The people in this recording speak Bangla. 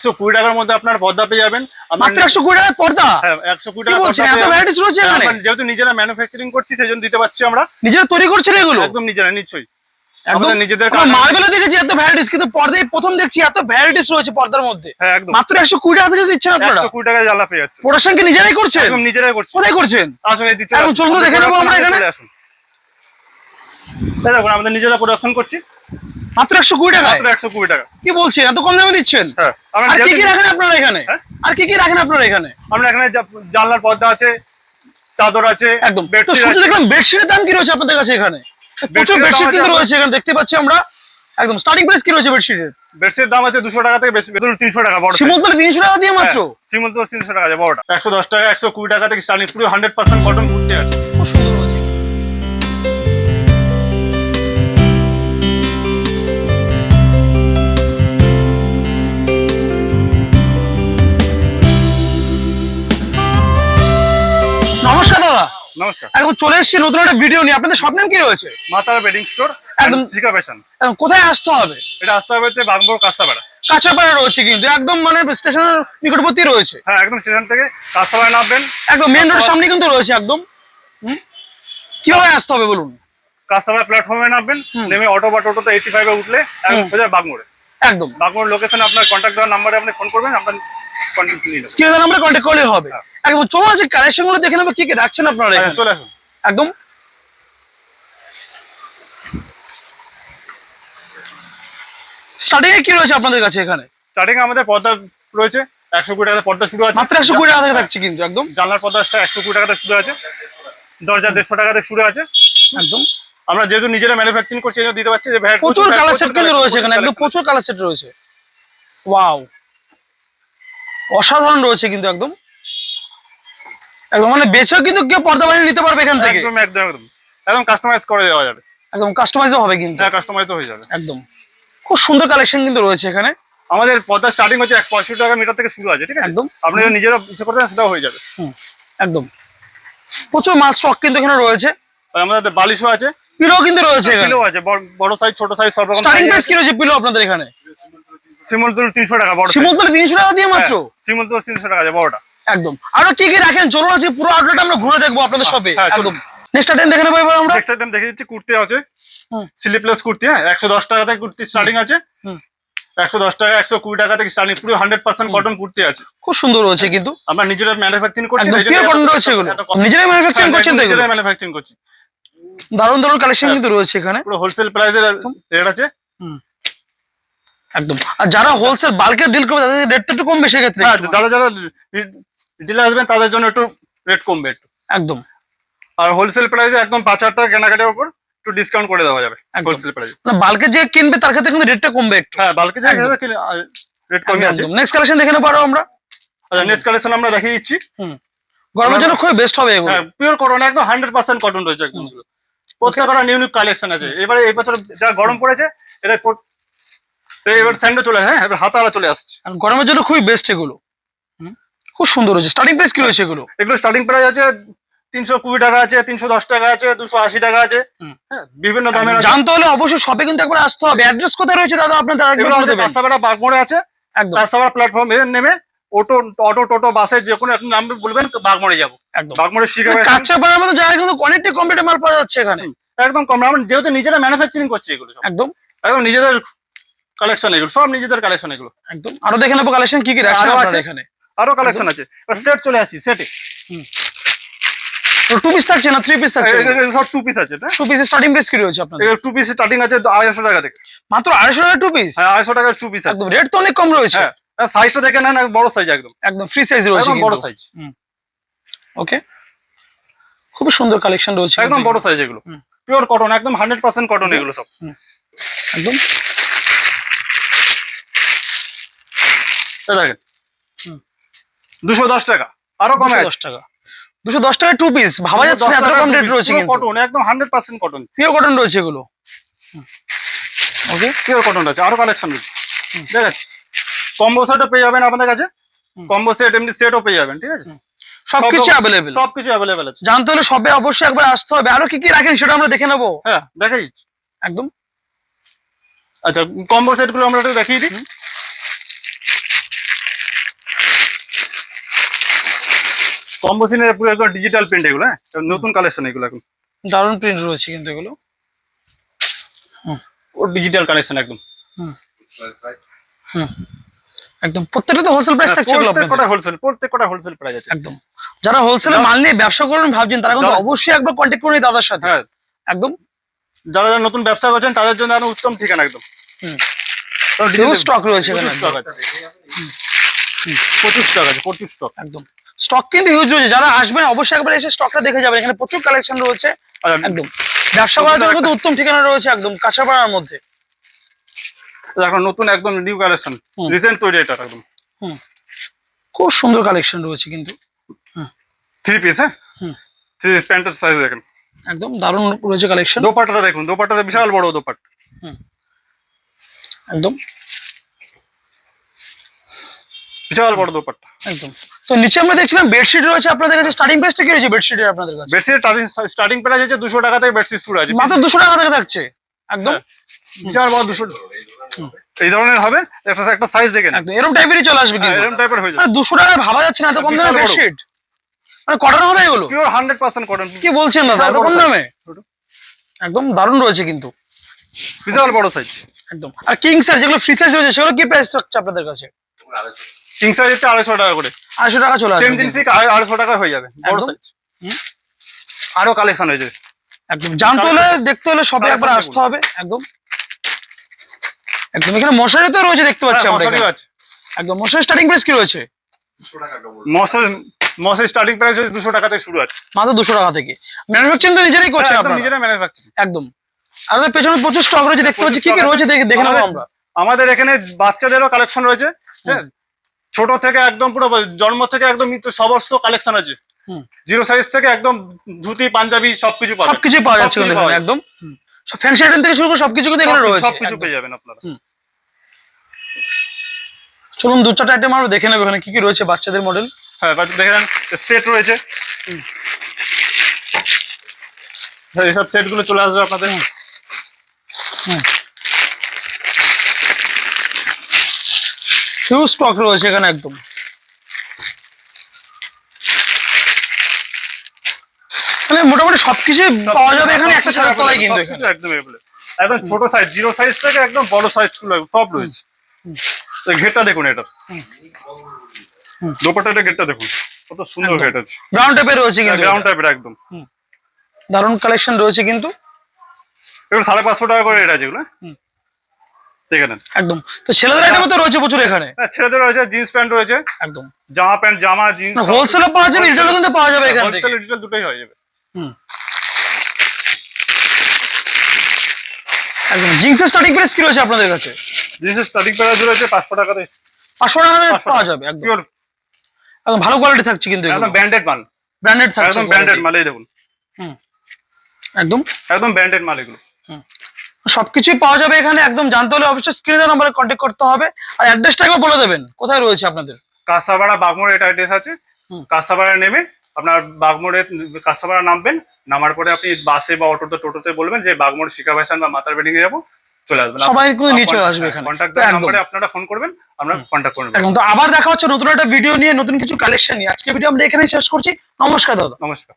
একশো কুড়ি টাকার মধ্যে আপনার পর্দা পেয়ে যাবেন। মাত্র একশো কুড়ি টাকার পর্দা? হ্যাঁ একশো কুড়ি টাকা এত ভ্যারাইটিস রয়েছে এখানে? যেহেতু নিজেরা ম্যানুফ্যাকচারিং করছি সেই জন্য দিতে পারছি আমরা। নিজেরা তৈরি করছেন এগুলো? একদম নিজেরা নিশ্চয়ই। একদম? নিজেদের মার্বেলে দেখেছি এত ভ্যারাইটিস কিন্তু পর্দায় প্রথম দেখছি এত ভ্যারাইটিস রয়েছে পর্দার মধ্যে। হ্যাঁ মাত্র একশো কুড়ি টাকা থেকে দিচ্ছেন আপনারা। কুড়ি টাকা জ্বালা পেয়ে যাচ্ছে। প্রোডাকশন কি নিজেরাই করছেন? একদম নিজেরাই করছি। কোথায় করছেন? আসুন এই দিতে চলুন দেখে নেব আমরা এখানে। আসুন। দেখুন আমাদের নিজেরা প্রোডাকশন করছি। মাত্র একশো কুড়ি মাত্র একশো কুড়ি টাকা। কি বলছেন? এত কম দামে দিচ্ছেন? হ্যাঁ আর কি কি রাখেন আপনারা এখানে? হ্যাঁ? আর কি কি রাখেন আপনারা এখানে? আমরা এখানে জানলার পর্দা আছে চাদর আছে একদম। তো বেডশিট দেখলাম বেডশিটের দাম কি রয়েছে আপনাদের কাছে এখানে? প্রচুর বেডশিট কিন্তু রয়েছে এখানে দেখতে পাচ্ছি আমরা। একদম স্টার্টিং প্রাইস কি রয়েছে বেডশিটের বেডশিটের দাম আছে দুশো টাকা থেকে বেশি ধরুন তিনশো টাকা বড় শিমুলতলা তিনশো টাকা দিয়ে মাত্র? সিমল তো তিনশো টাকা আছে বড়টা। একশো দশ টাকা একশো কুড়ি টাকা থেকে স্টার্টিং পুরো হান্ড্রেড পার্সেন্ট কটন কুর্তি আছে। নমস্কার। একদম চলে এসেছি নতুন একটা ভিডিও নিয়ে। আপনাদের সব নাম কি রয়েছে? মাতারা বেডিং স্টোর একদম। একদম শিকা ফ্যাশন কোথায় আসতে হবে? এটা আসতে হবে হচ্ছে বাগবর কাস্তাপাড়া কাঁচাপাড়া রয়েছে কিন্তু। একদম মানে স্টেশনের নিকটবর্তী রয়েছে। হ্যাঁ একদম স্টেশন থেকে কাস্তাপাড়া নামবেন। একদম মেন রোডের সামনে কিন্তু রয়েছে একদম? কীভাবে আসতে হবে বলুন? কাস্তাপাড়া প্ল্যাটফর্মে নামবেন। নেমে অটো বা টোটোতে এইটি ফাইভে উঠলে একদম সোজা বাগমোড়ে। একদম। বাগমোড় লোকেশন আপনার কন্ট্যাক্ট দেওয়ার নাম্বারে আপনি ফোন করবেন। আপনার স্ক্রিনে নাম্বারে কন্ট্যাক্ট করলে হবে। হ্যাঁ। একদম চলো আছে কালেকশনগুলো দেখে নেব কি কি রাখছেন আপনারা হ্যাঁ, চলে আসুন। একদম। স্টার্টিং এ কি রয়েছে আপনাদের কাছে এখানে? স্টার্টিং আমাদের পর্দা রয়েছে একশো কুড়ি টাকা পর্দা শুরু আছে। মাত্র একশো কুড়ি টাকা থেকে থাকছে কিন্তু একদম। জানলার পর্দা একশো কুড়ি টাকা থেকে শুরু আছে দরজা দেড়শো টাকা থেকে শুরু আছে। একদম। আমরা যেহেতু নিজেরা ম্যানুফ্যাকচারিং করছি দিতে পারছি যে প্রচুর কালার সেট কিন্তু রয়েছে এখানে একদম প্রচুর কালার সেট রয়েছে। ওয়াও অসাধারণ রয়েছে কিন্তু একদম। একদম মানে বেছেও কিন্তু কেউ পর্দা বানিয়ে নিতে পারবে এখান থেকে। একদম একদম একদম। একদম কাস্টমাইজ করে দেওয়া যাবে। একদম কাস্টমাইজও হবে কিন্তু। হ্যাঁ কাস্টমাইজ হয়ে যাবে। একদম। খুব সুন্দর কালেকশন কিন্তু রয়েছে এখানে। আমাদের পর্দা স্টার্টিং হচ্ছে এক পঁয়ষট্টি টাকা মিটার থেকে শুরু আছে ঠিক আছে? একদম। আপনি যদি নিজেরা ইচ্ছে করবেন সেটাও হয়ে যাবে। হুম, একদম। প্রচুর মাল স্টক কিন্তু এখানে রয়েছে। আমাদের বালিশও আছে। পিলো কিন্তু রয়েছে পিলো আছে বড়- বড় সাইজ ছোট সাইজ সব রকম স্টার্টিং প্রাইস কি রয়েছে পিলো আপনাদের এখানে? সিমল তুল তিনশো টাকা বড় শিমুলতলা তিনশো টাকা দিয়ে মাত্র? সিমল তুল তিনশো টাকা আছে বড়টা। একদম। আরও কি কি রাখেন? চলুন আছে পুরো আউটলেট আমরা ঘুরে দেখব আপনাদের শপে। হ্যাঁ, চলুন। একদম। নেক্সট টাইম দেখে নেব এবার আমরা। নেক্সট আইটেম দেখে দিচ্ছি কুর্তি আছে। স্লিপলেস কুর্তি হ্যাঁ একশো দশ টাকা থেকে কুর্তি স্টার্টিং আছে। হুম। একশো দশ টাকা একশো কুড়ি টাকা থেকে স্টার্টিং পুরো হান্ড্রেড পার্সেন্ট কটন কুর্তি আছে। খুব সুন্দর রয়েছে কিন্তু। আমরা নিজেরা ম্যানুফ্যাকচারিং করছি কটন রয়েছে এগুলো। নিজেরাই ম্যানুফ্যাকচারিং করছেন নিজেরাই ম্যানুফ্যাকচারিং করছি। দারুণ দারুণ কালেকশন হ্যাঁ। কিন্তু রয়েছে এখানে। পুরো হোলসেল প্রাইসের রেট আছে। একদম। আর যারা হোলসেল বাল্কের ডিল করবে তাদের রেটটা একটু কমবে সেক্ষেত্রে। হ্যাঁ যারা যারা ডিলে আসবেন তাদের জন্য একটু রেট কমবে একটু। একদম। আর হোলসেল প্রাইসে একদম পাঁচ হাজার টাকা কেনাকাটার উপর একটু ডিসকাউন্ট করে দেওয়া যাবে হোলসেল প্রাইসে মানে বাল্কে যে কিনবে তার ক্ষেত্রে কিন্তু রেটটা কমবে একটু। হ্যাঁ বালকে একদম। রেট কমে আছে। নেক্সট কালেকশন দেখে নেব আমরা। আচ্ছা নেক্সট কালেকশন আমরা দেখিয়ে দিচ্ছি। হুম। গরমের জন্য খুবই বেস্ট হবে এগুলো। হ্যাঁ পিওর কটন একদম হান্ড্রেড পার্সেন্ট কটন রয়েছে একদম। প্রত্যেকটা নিউ নিউ কালেকশন আছে। এবারে এই বছর যা গরম পড়েছে এটা এবার স্যান্ডো চলে হ্যাঁ এবার হাতারা চলে আসছে। আর গরমের জন্য খুবই বেস্ট এগুলো। খুব সুন্দর রয়েছে স্টার্টিং প্রাইস কি রয়েছে এগুলো? এগুলো স্টার্টিং প্রাইস আছে তিনশো কুড়ি টাকা আছে তিনশো দশ টাকা আছে দুশো আশি টাকা আছে। হ্যাঁ বিভিন্ন দামের জানতে হলে অবশ্যই শপে কিন্তু একবার আসতে হবে। অ্যাড্রেস কোথায় রয়েছে দাদা? বাগমোড়ে আছে। একদম। প্ল্যাটফর্ম নেমে অটো অটো টোটো বাসে যে কোনো একটা নাম বলবেন বাগমোড়ে যাব। একদম। বাগমোড়ে শিখে কাঁচা পাড়ার মতো জায়গায় কিন্তু অনেকটা কম রেটে মাল পাওয়া যাচ্ছে এখানে। একদম কম। আমরা যেহেতু নিজেরা ম্যানুফ্যাকচারিং করছি এগুলো একদম। একদম নিজেদের কালেকশন এগুলো সব নিজেদের কালেকশন এগুলো। একদম। আরও দেখে নেব কালেকশন কি কি আরও আছে। এখানে? আরও কালেকশন আছে। সেট চলে আসি সেটে টু পিস থাকছে না? থ্রি পিস থাকছে? সব টু পিস আছে টু স্টার্টিং প্রাইস কি রয়েছে আপনাদের? টু পিস স্টার্টিং আছে আড়াইশো টাকা থেকে। মাত্র টাকা টু পিস হ্যাঁ টু পিস একদম। রেট তো অনেক কম রয়েছে। হ্যাঁ। সাইজটা দেখে নেন বড় সাইজ একদম। একদম ফ্রি সাইজ রয়েছে বড় সাইজ ওকে খুবই সুন্দর কালেকশন রয়েছে একদম বড় সাইজ এগুলো। পিওর কটন একদম হান্ড্রেড পার্সেন্ট কটন এগুলো সব। একদম এই দেখেন। দুশো দশ টাকা। আরও কমে দশ টাকা। দুশো দশ টাকা টু পিস ভাবা যাচ্ছে না এতটা কম রেট রয়েছে কিন্তু। কটন একদম hundred percent cotton pure cotton রয়েছে এগুলো। ওকে পিওর কটন আছে আরও কালেকশন রয়েছে। ঠিক আছে? কম্বো সেটও পেয়ে যাবেন আপনাদের কাছে। কম্বো সেট এমনি সেটও পেয়ে যাবেন ঠিক আছে? সবকিছু সব- অ্যাভেলেবেল সবকিছু অ্যাভেলেবেল আছে। জানতে হলে সবে অবশ্যই একবার আসতে হবে। আরও কি কি রাখেন সেটা আমরা দেখে নেব। হ্যাঁ দেখাই একদম। আচ্ছা কম্বো সেটগুলো আমরা একটু দেখিয়ে দিই। কম বসিনের পুরো একদম ডিজিটাল প্রিন্ট এগুলো হ্যাঁ? নতুন কালেকশন এগুলো এখন। দারুণ প্রিন্ট রয়েছে কিন্তু এগুলো। ও ডিজিটাল কালেকশন একদম। হুম। একদম প্রত্যেকটা তো হোলসেল প্রাইস থাকছে এগুলো প্রত্যেক কটা হোলসেল প্রত্যেক কটা হোলসেল প্রাইস আছে। একদম। যারা হোলসেলে মাল নিয়ে ব্যবসা করবেন ভাবছেন তারা কিন্তু অবশ্যই একবার কন্ট্যাক্ট করুন দাদার সাথে। হ্যাঁ। একদম। যারা যারা নতুন ব্যবসা করছেন তাদের জন্য আরও উত্তম ঠিকানা একদম। হুম। স্টক রয়েছে এখানে। স্টক আছে। প্রচুর স্টক আছে প্রচুর স্টক একদম। স্টক কিন্তু হিউজ রয়েছে যারা আসবেন অবশ্যই একবার এসে স্টকটা দেখে যাবেন। এখানে প্রচুর কালেকশন রয়েছে। একদম। ব্যবসা করার জন্য কিন্তু উত্তম ঠিকানা রয়েছে একদম কাঁচাপাড়ার মধ্যে। এখন নতুন একদম নিউ কালেকশন। রিসেন্ট তৈরি এটা একদম। খুব সুন্দর কালেকশন রয়েছে কিন্তু। থ্রি পিস হ্যাঁ। থ্রি প্যান্টের সাইজ দেখেন। একদম দারুণ রয়েছে কালেকশন দোপাট্টাটা দেখুন দোপাট্টাটা বিশাল বড় দোপাট একদম। বিশাল বড় দোপাট্টা। একদম। তো নিচে আমরা দেখছিলাম বেডশিট রয়েছে আপনাদের কাছে। স্টার্টিং প্রাইসটা কি রয়েছে বেডশিটের আপনাদের কাছে? বেডশিট স্টার্টিং প্রাইস হচ্ছে দুশো টাকা থেকে বেডশিট শুরু আছে। মাত্র দুশো টাকা থেকে থাকছে। একদম? হ্যাঁ। বিশাল বড় দুশো এই ধরনের হবে একটা একটা সাইজ দেখেন একদম এরকম টাইপেরই চলে আসবে কিন্তু। এরকম টাইপের হয়ে যাবে। মানে দুশো টাকায় ভাবা যাচ্ছে না এত কম দামে বেডশিট মানে কটন হবে এগুলো? পিওর হান্ড্রেড পার্সেন্ট কটন কি বলছেন দাদা এত কম দামে? একদম দারুণ রয়েছে কিন্তু। বিশাল বড় সাইজ একদম। আর কিং সাইজ যেগুলো ফ্রি সাইজ রয়েছে সেগুলো কি প্রাইস থাকছে আপনাদের কাছে? কিং সাইজ হচ্ছে আড়াইশো টাকা করে। আড়াইশো টাকা চলে আসবে আড়াইশো টাকা হয়ে যাবে বড়। সাইজ। আরও কালেকশন হয়েছে একদম। জানতে হলে দেখতে হলে সবে একবার আসতে হবে একদম। একদম এখানে মশারি তো রয়েছে দেখতে পাচ্ছি হ্যাঁ, আমরা। একদম মশারি স্টার্টিং প্রাইস কি রয়েছে? মশার মশার স্টার্টিং প্রাইস হচ্ছে দুশো টাকা থেকে শুরু আছে। মাত্র দুশো টাকা থেকে। ম্যানুফ্যাকচারিং তো নিজেরাই করছেন হ্যাঁ, একদম আপনারা? নিজেরা ম্যানুফ্যাকচার একদম। আমাদের পেছনে প্রচুর স্টক রয়েছে দেখতে পাচ্ছি। কি কি রয়েছে দেখে দেখে নেব আমরা। আমাদের এখানে বাচ্চাদেরও কালেকশন রয়েছে হ্যাঁ। ছোট থেকে একদম পুরো জন্ম থেকে একদম মৃত্যু সমস্ত কালেকশন আছে। হুম। জিরো সাইজ থেকে একদম ধুতি পাঞ্জাবি সবকিছু পাওয়া যাচ্ছে। সবকিছু পাওয়া এখানে একদম। ফ্যান্সি আইটেম থেকে শুরু করে সবকিছু কিন্তু এখানে রয়েছে। সবকিছু পেয়ে যাবেন আপনারা। চলুন দু চারটা আইটেম আমরা দেখে নেব এখানে কি কি রয়েছে বাচ্চাদের মডেল হ্যাঁ দেখে নেন সেট রয়েছে। হ্যাঁ, এইসব সেটগুলো চলে আসবে আপনাদের। হিউজ স্টক রয়েছে এখানে একদম। মানে মোটামুটি সবকিছু পাওয়া যাবে এখানে একটা ছাদের তলায় কিন্তু একদম। একদম ছোট সাইজ জিরো সাইজ থেকে একদম বড় সাইজগুলো সব রয়েছে। তো ঘেরটা দেখুন এটা। হুম। দোপাট্টাটা ঘেরটা দেখুন কত সুন্দর। ঘেট আছে। ব্রাউন টাইপের রয়েছে কিন্তু গ্রাউন্ড টাইপের একদম। দারুণ কালেকশন রয়েছে কিন্তু। এগুলো সাড়ে পাঁচশো টাকা করে রেট আছে একদম। তো ছেলেদের তো রয়েছে প্রচুর এখানে। হ্যাঁ ছেলেদের রয়েছে জিন্স প্যান্ট রয়েছে। একদম। জামা প্যান্ট জামা জিন্স পাওয়া যাবে কিন্তু পাওয়া যাবে এখান হোলসেল রিটেল দুটোই হয়ে যাবে। হুম। একদম। জিন্সের স্টার্টিং প্রাইস কি রয়েছে আপনাদের কাছে? জিন্সের স্টার্টিং প্রাইস রয়েছে পাঁচশো টাকাতে পাঁচশো টাকা থেকে পাওয়া যাবে একদম। একদম ভালো কোয়ালিটি থাকছে কিন্তু একদম ব্র্যান্ডেড মাল। ব্র্যান্ডেড থাকছে একদম ব্র্যান্ডেড দেখুন। একদম। একদম ব্র্যান্ডেড মাল এগুলো। সবকিছুই পাওয়া যাবে এখানে একদম জানতে হলে অবশ্যই স্ক্রিনে নাম্বারে কন্ট্যাক্ট করতে হবে। আর অ্যাড্রেসটা একবার বলে দেবেন কোথায় রয়েছে আপনাদের? কাঁসাপাড়া বাগমোড় এটা অ্যাড্রেস আছে। হুম। কাঁসাপাড়া নেমে আপনার বাগমোড়ে কাঁসাপাড়া নামবেন নামার পরে আপনি বাসে বা অটোতে টোটোতে বলবেন যে বাগমোড় শিখা ভাইসান বা মাতার বেডিং এ যাব চলে আসবেন। সবাই কিন্তু নিয়ে আসবে এখানে। নাম্বারে আপনারা ফোন করবেন আমরা তো আবার দেখা হচ্ছে নতুন একটা ভিডিও নিয়ে নতুন কিছু কালেকশন নিয়ে। আজকে ভিডিও আমরা এখানেই শেষ করছি। নমস্কার দাদা। নমস্কার।